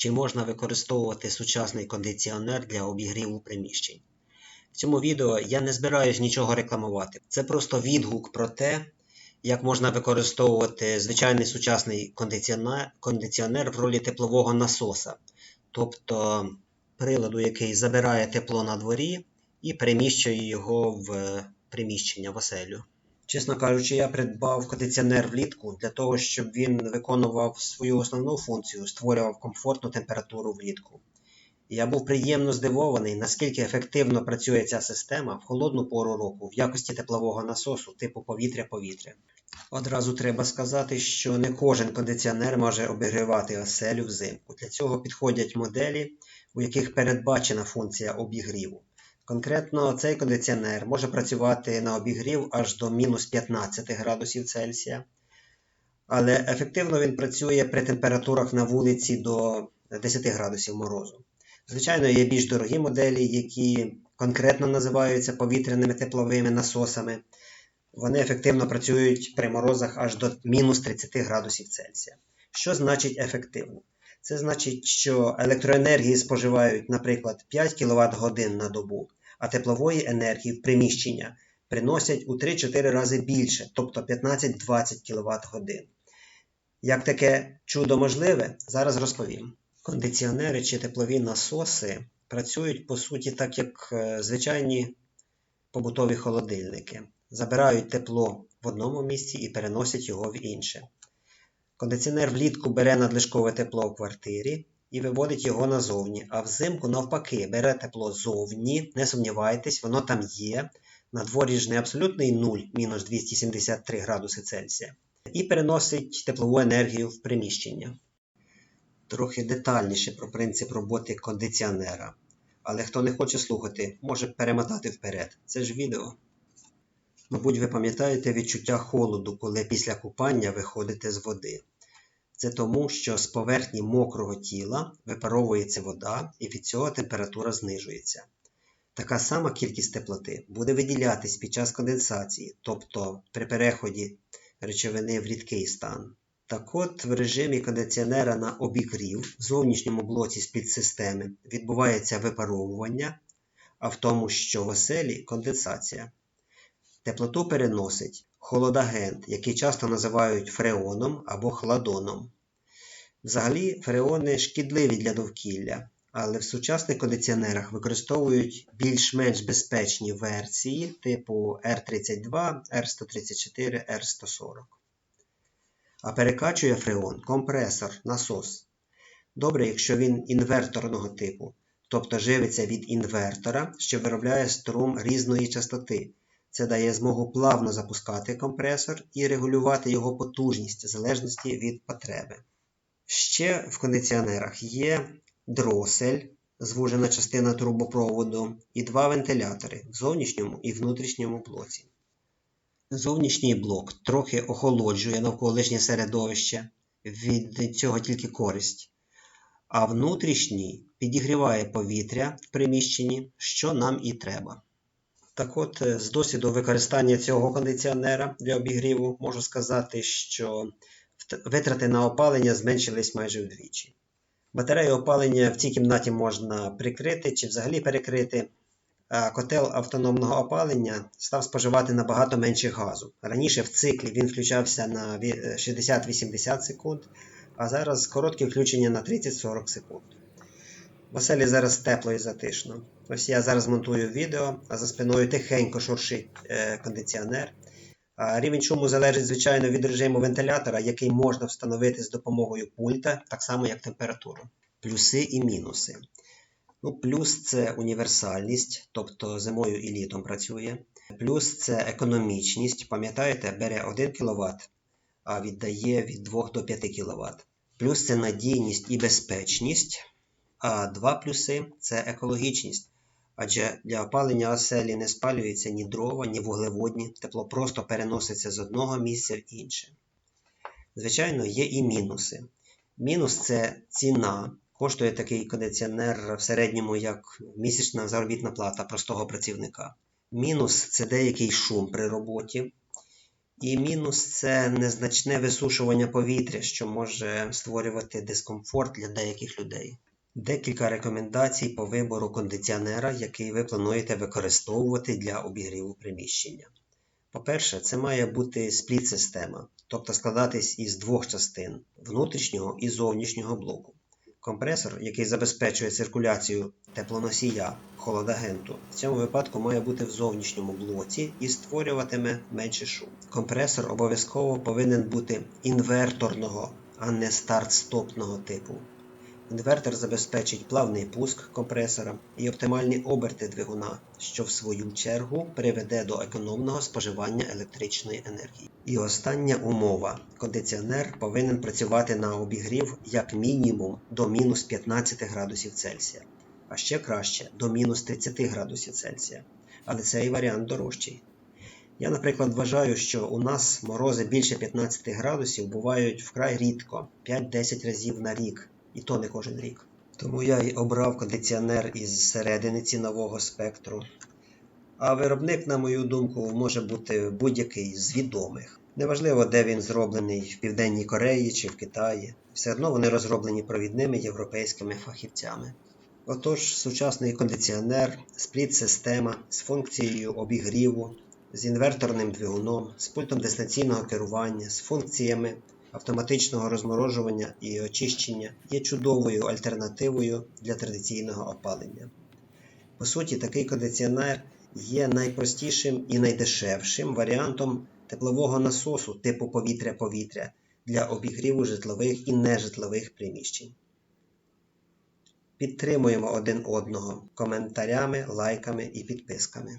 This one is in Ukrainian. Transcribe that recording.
Чи можна використовувати сучасний кондиціонер для обігріву приміщень? В цьому відео я не збираюсь нічого рекламувати. Це просто відгук про те, як можна використовувати звичайний сучасний кондиціонер, кондиціонер в ролі теплового насоса, тобто приладу, який забирає тепло на дворі і переміщує його в приміщення в оселю. Чесно кажучи, я придбав кондиціонер влітку для того, щоб він виконував свою основну функцію, створював комфортну температуру влітку. Я був приємно здивований, наскільки ефективно працює ця система в холодну пору року в якості теплового насосу типу повітря-повітря. Одразу треба сказати, що не кожен кондиціонер може обігрівати оселю взимку. Для цього підходять моделі, у яких передбачена функція обігріву. Конкретно цей кондиціонер може працювати на обігрів аж до мінус 15 градусів Цельсія, але ефективно він працює при температурах на вулиці до 10 градусів морозу. Звичайно, є більш дорогі моделі, які конкретно називаються повітряними тепловими насосами. Вони ефективно працюють при морозах аж до мінус 30 градусів Цельсія. Що значить ефективно? Це значить, що електроенергії споживають, наприклад, 5 кВт годин на добу, а теплової енергії в приміщення приносять у 3-4 рази більше, тобто 15-20 кВт годин. Як таке чудо можливе, зараз розповім. Кондиціонери чи теплові насоси працюють по суті так, як е, звичайні побутові холодильники. Забирають тепло в одному місці і переносять його в інше. Кондиціонер влітку бере надлишкове тепло в квартирі і виводить його назовні, а взимку, навпаки, бере тепло зовні, не сумнівайтесь, воно там є. На дворі ж не абсолютний нуль, мінус 273 градуси Цельсія, і переносить теплову енергію в приміщення. Трохи детальніше про принцип роботи кондиціонера. Але хто не хоче слухати, може перемотати вперед. Це ж відео. Мабуть, ви пам'ятаєте відчуття холоду, коли після купання виходите з води. Це тому, що з поверхні мокрого тіла випаровується вода і від цього температура знижується. Така сама кількість теплоти буде виділятись під час конденсації, тобто при переході речовини в рідкий стан. Так от в режимі кондиціонера на обігрів в зовнішньому блоці з підсистеми відбувається випаровування, а в тому, що в оселі конденсація. Теплоту переносить холодагент, який часто називають фреоном або хладоном. Взагалі, фреони шкідливі для довкілля, але в сучасних кондиціонерах використовують більш-менш безпечні версії типу R32, R134, R140. А перекачує фреон компресор, насос. Добре, якщо він інверторного типу, тобто живиться від інвертора, що виробляє струм різної частоти. Це дає змогу плавно запускати компресор і регулювати його потужність в залежності від потреби. Ще в кондиціонерах є дросель, звужена частина трубопроводу, і два вентилятори в зовнішньому і внутрішньому блоці. Зовнішній блок трохи охолоджує навколишнє середовище, від цього тільки користь, а внутрішній підігріває повітря в приміщенні, що нам і треба. Так от, е, з досвіду використання цього кондиціонера для обігріву, можу сказати, що витрати на опалення зменшились майже вдвічі. Батарею опалення в цій кімнаті можна прикрити чи взагалі перекрити, а котел автономного опалення став споживати набагато менше газу. Раніше в циклі він включався на 60-80 секунд, а зараз коротке включення на 30-40 секунд. В оселі зараз тепло і затишно. Ось я зараз монтую відео, а за спиною тихенько шуршить е, кондиціонер. Рівень шуму залежить, звичайно, від режиму вентилятора, який можна встановити з допомогою пульта, так само як температуру. Плюси і мінуси. Ну, Плюс це універсальність, тобто зимою і літом працює. Плюс це економічність. Пам'ятаєте, бере 1 кВт, а віддає від 2 до 5 кВт. Плюс це надійність і безпечність. А два плюси це екологічність. Адже для опалення оселі не спалюється ні дрова, ні вуглеводні, тепло просто переноситься з одного місця в інше. Звичайно, є і мінуси. Мінус це ціна. Коштує такий кондиціонер в середньому як місячна заробітна плата простого працівника. Мінус це деякий шум при роботі. І мінус це незначне висушування повітря, що може створювати дискомфорт для деяких людей. Декілька рекомендацій по вибору кондиціонера, який ви плануєте використовувати для обігріву приміщення. По-перше, це має бути спліт-система, тобто складатись із двох частин внутрішнього і зовнішнього блоку. Компресор, який забезпечує циркуляцію теплоносія холодагенту, в цьому випадку має бути в зовнішньому блоці і створюватиме менше шум. Компресор обов'язково повинен бути інверторного, а не старт-стопного типу. Інвертор забезпечить плавний пуск компресора і оптимальні оберти двигуна, що в свою чергу приведе до економного споживання електричної енергії. І остання умова: кондиціонер повинен працювати на обігрів як мінімум до мінус 15 градусів Цельсія, а ще краще до мінус 30 градусів Цельсія. Але цей варіант дорожчий. Я, наприклад, вважаю, що у нас морози більше 15 градусів бувають вкрай рідко 5-10 разів на рік і то не кожен рік. Тому я й обрав кондиціонер із середини цінового спектру. А виробник, на мою думку, може бути будь-який з відомих. Неважливо, де він зроблений в Південній Кореї чи в Китаї. Все одно вони розроблені провідними європейськими фахівцями. Отож, сучасний кондиціонер, спліт-система з функцією обігріву, з інверторним двигуном, з пультом дистанційного керування, з функціями автоматичного розморожування і очищення є чудовою альтернативою для традиційного опалення. По суті, такий кондиціонер є найпростішим і найдешевшим варіантом теплового насосу типу повітря-повітря для обігріву житлових і нежитлових приміщень. Підтримуємо один одного коментарями, лайками і підписками.